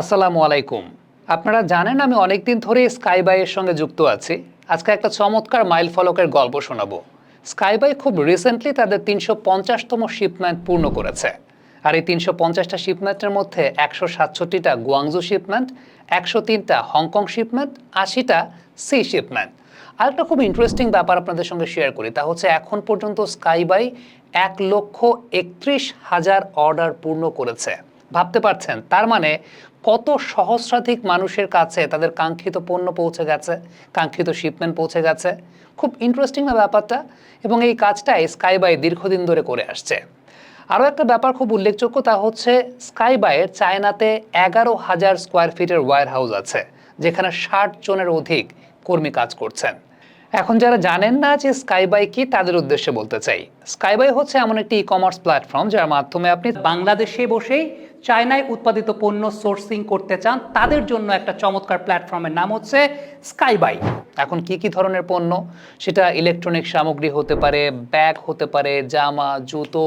আসসালামু আলাইকুম। আপনারা জানেন আমি অনেকদিন ধরে স্কাইবাইয়ের সঙ্গে যুক্ত আছি। আজকে একটা চমৎকার মাইল ফলকের গল্প শোনাবো। স্কাইবাই খুব রিসেন্টলি তাদের তিনশো পঞ্চাশতম শিপমেন্ট পূর্ণ করেছে। আর এই তিনশো পঞ্চাশটা শিপমেন্টের মধ্যে একশো সাতষট্টিটা গুয়াংজু শিপমেন্ট একশো তিনটা হংকং শিপমেন্ট আশিটা সি শিপমেন্ট আরেকটা খুব ইন্টারেস্টিং ব্যাপার আপনাদের সঙ্গে শেয়ার করি, তা হচ্ছে এখন পর্যন্ত স্কাইবাই এক লক্ষ একত্রিশ হাজার অর্ডার পূর্ণ করেছে। ভাবতে পারছেন। তার মানে কত সহস্রাধিক মানুষের কাছে তাদের কাঙ্ক্ষিত পণ্য পৌঁছে গেছে, কাঙ্ক্ষিত শিপমেন্ট পৌঁছে গেছে। খুব ইন্টারেস্টিং না ব্যাপারটা? এবং এই কাজটাই স্কাই বাই দীর্ঘদিন ধরে করে আসছে। আরও একটা ব্যাপার খুব উল্লেখযোগ্য তা হচ্ছে স্কাই বাইয়ের চায়নাতে এগারো হাজার স্কোয়ার ফিটের ওয়্যার হাউস আছে, যেখানে ষাট জনের অধিক কর্মী কাজ করছেন। এখন যারা জানেন না যে স্কাই বাই কি, তাদের উদ্দেশ্যে বলতে চাই। স্কাই বাই হচ্ছে এমন একটি ই কমার্স প্ল্যাটফর্ম যার মাধ্যমে আপনি বাংলাদেশে বসেই চায়নায় উৎপাদিত পণ্য সোর্সিং করতে চান, তাদের জন্য একটা চমৎকার প্ল্যাটফর্মের নাম হচ্ছে স্কাই বাই এখন কি কি ধরনের পণ্য? সেটা ইলেকট্রনিক সামগ্রী হতে পারে, ব্যাগ হতে পারে, জামা, জুতো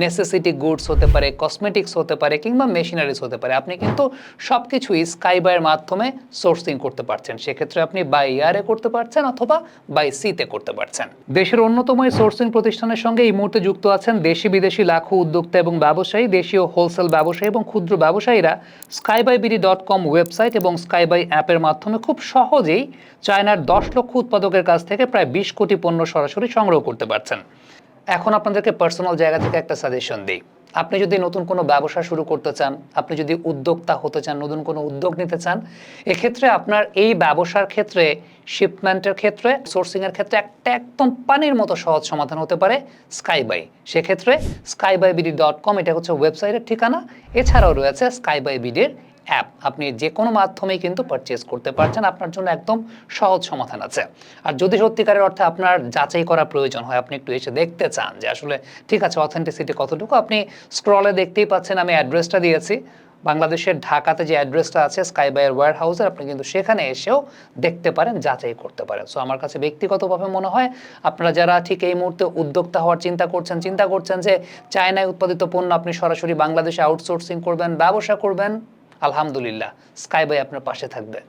নেসেসিটি গুডস হতে পারে কসমেটিক্স হতে পারে, কিংবা মেশিনারিজ হতে পারে। আপনি কিন্তু সব কিছুই স্কাই বাইয়ের মাধ্যমে সোর্সিং করতে পারছেন। সেক্ষেত্রে আপনি বাই ইয়ারে করতে পারছেন অথবা বাই সিতে করতে পারছেন। দেশের অন্যতম এই সোর্সিং প্রতিষ্ঠানের সঙ্গে এই মুহূর্তে যুক্ত আছেন দেশি বিদেশি লাখো উদ্যোক্তা এবং ব্যবসায়ী, দেশীয় হোলসেল ব্যবসায়ী এবং ক্ষুদ্র ব্যবসায়ীরা স্কাইবাইবিডি ডট কম ওয়েবসাইট এবং স্কাইবাই অ্যাপের মাধ্যমে খুব সহজেই চায়নার দশ লক্ষ উৎপাদকের কাছ থেকে প্রায় বিশ কোটি পণ্য সরাসরি সংগ্রহ করতে পারছেন। এখন আপনাদেরকে পার্সোনাল জায়গা থেকে একটা সাজেশন দিই। আপনি যদি নতুন কোনো ব্যবসা শুরু করতে চান, আপনি যদি উদ্যোক্তা হতে চান, নতুন কোনো উদ্যোগ নিতে চান, এক্ষেত্রে আপনার এই ব্যবসার ক্ষেত্রে শিপমেন্টের ক্ষেত্রে সোর্সিংয়ের ক্ষেত্রে একটা একদম পানির মতো সহজ সমাধান হতে পারে স্কাইবাই সেক্ষেত্রে স্কাইবাই বিডি ডট কম এটা হচ্ছে ওয়েবসাইটের ঠিকানা। এছাড়াও রয়েছে স্কাইবাই বিডির অ্যাপ আপনি যে কোনো মাধ্যমেই কিন্তু পারচেজ করতে পারছেন, আপনার জন্য একদম সহজ সমাধান আছে। আর যদি সত্যিকারের অর্থে আপনার যাচাই করা প্রয়োজন হয়, আপনি একটু এসে দেখতে চান যে আসলে ঠিক আছে অথেন্টিসিটি কতটুকু, আপনি স্ক্রলে দেখতেই পাচ্ছেন আমি অ্যাড্রেসটা দিয়েছি। বাংলাদেশের ঢাকাতে যে অ্যাড্রেসটা আছে স্কাই বাইয়ের ওয়্যার হাউসের আপনি কিন্তু সেখানে এসেও দেখতে পারেন, যাচাই করতে পারেন। সো আমার কাছে ব্যক্তিগতভাবে মনে হয়, আপনারা যারা ঠিক এই মুহূর্তে উদ্যোক্তা হওয়ার চিন্তা করছেন চিন্তা করছেন যে চায়নায় উৎপাদিত পণ্য আপনি সরাসরি বাংলাদেশে আউটসোর্সিং করবেন, ব্যবসা করবেন আলহামদুলিল্লাহ স্কাই বাই আপনার পাশে থাকবে।